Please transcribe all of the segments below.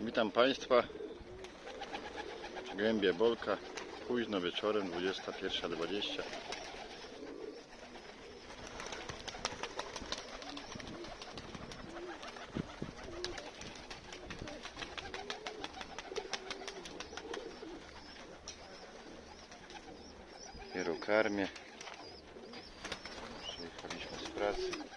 Witam Państwa. Głębie Bolka. Późno wieczorem, 21.20. Dopiero karmię. Przyjechaliśmy z pracy.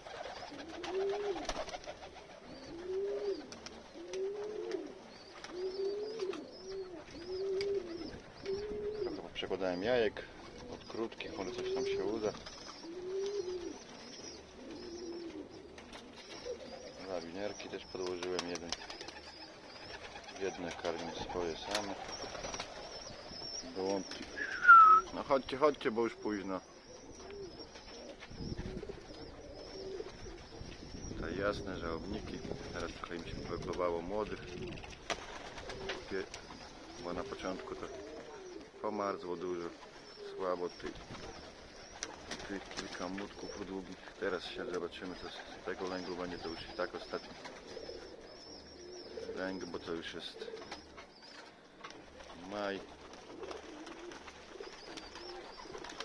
Przekładałem jajek od krótkich, może coś tam się uda. Lawinierki też podłożyłem jeden. Jedne karmię swoje same. No chodźcie, chodźcie, bo już późno. Tutaj jasne żałobniki. Teraz trochę im się wyglowało młodych. Bo na początku to pomarzło dużo. Słabo tych, tych kilka młotków długich. Teraz się zobaczymy co z tego lęgu będzie. To już i tak ostatni lęg, bo to już jest maj.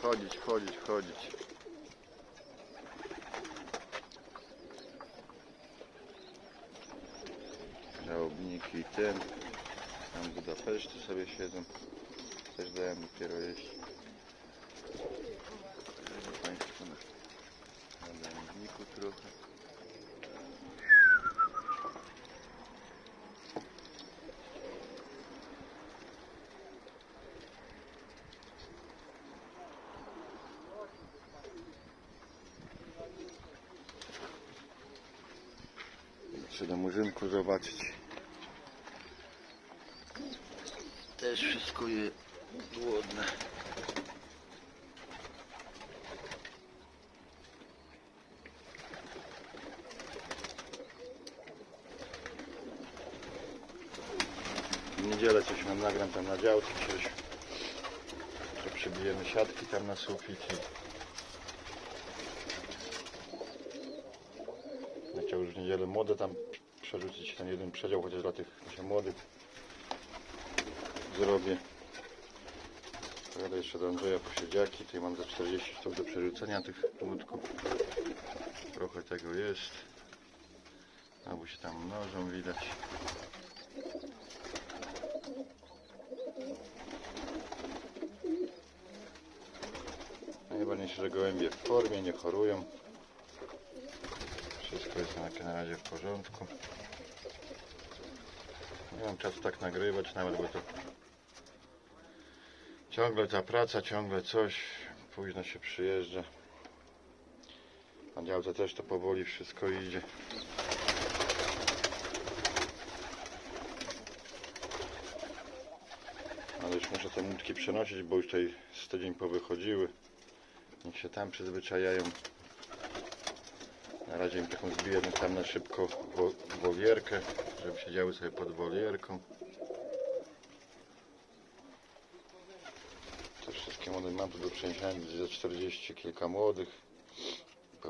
Chodzić, chodzić, chodzić. Żałobniki ten. Tam w Budapeszcie sobie siedzą. Też dałem dopiero jeść. Państwu na, dębniku trochę. Muszę do murzynku zobaczyć. Też wszystko je głodne. W niedzielę coś nam nagram tam na działce coś. Że przybijemy siatki tam na sufit i Chciał już w niedzielę młode tam przerzucić ten jeden przedział, chociaż dla tych młodych zrobię. Pojadę jeszcze do Andrzeja po siedziaki. Tutaj mam za 40 sztuk do przerzucenia tych łódków. Trochę tego jest. Albo się tam mnożą widać. Najważniejsze, że gołębie w formie, nie chorują. Wszystko jest na, na razie w porządku. Nie mam czasu tak nagrywać nawet, bo to ciągle ta praca, ciągle coś. Późno się przyjeżdża. Na działce też to powoli wszystko idzie. Ale już muszę te łódki przenosić, bo już tutaj z tydzień powychodziły. Niech się tam przyzwyczajają. Na razie im taką zbiję tam na szybko wo- wolierkę, żeby siedziały sobie pod wolierką. Te wszystkie młode mam tu do przeniesienia za 40 kilka młodych.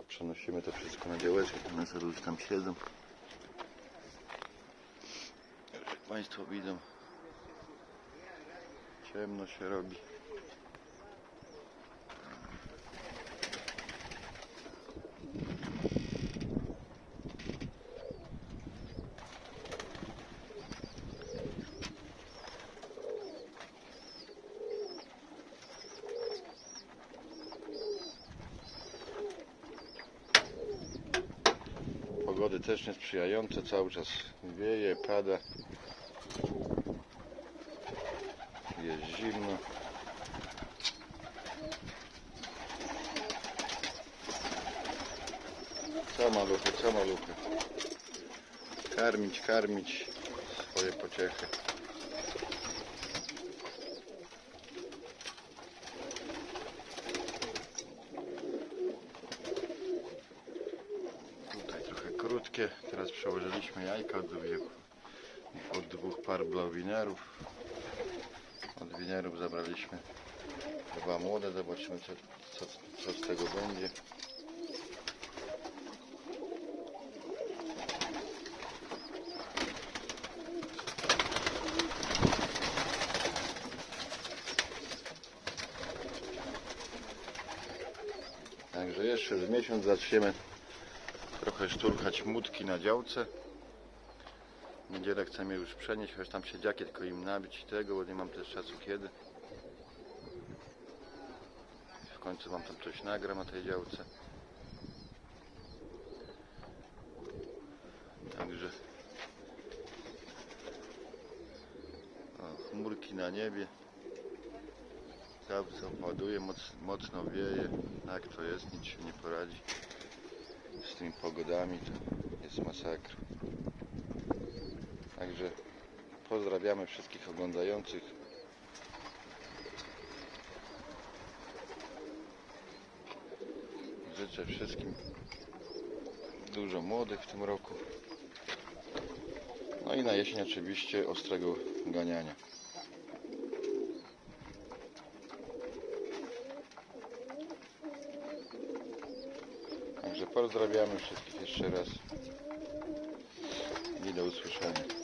Przenosimy to wszystko na działeczkę, one już tam siedzą. Jak Państwo widzą, ciemno się robi. Pogody też niesprzyjające, cały czas wieje, pada. Jest zimno. Co maluchy, co maluchy. Karmić, karmić swoje pociechy. Teraz przełożyliśmy jajka od, od dwóch par blowinerów. Od winerów zabraliśmy dwa młode. Zobaczymy co, co, co z tego będzie. Także jeszcze z miesiąc zaczniemy trochę szturchać mutki na działce. W niedzielę chcemy już przenieść, choć tam się dziakie tylko im nabić i tego, bo nie mam też czasu kiedy. W końcu wam tam coś nagram na tej działce. Także o, chmurki na niebie. Zawsze opaduje, moc, mocno wieje. Tak to jest, nic się nie poradzi. Z tymi pogodami to jest masakra. Także pozdrawiamy wszystkich oglądających. Życzę wszystkim dużo młodych w tym roku. No i na jesień oczywiście ostrego ganiania. Także pozdrawiamy wszystkich jeszcze raz i do usłyszenia.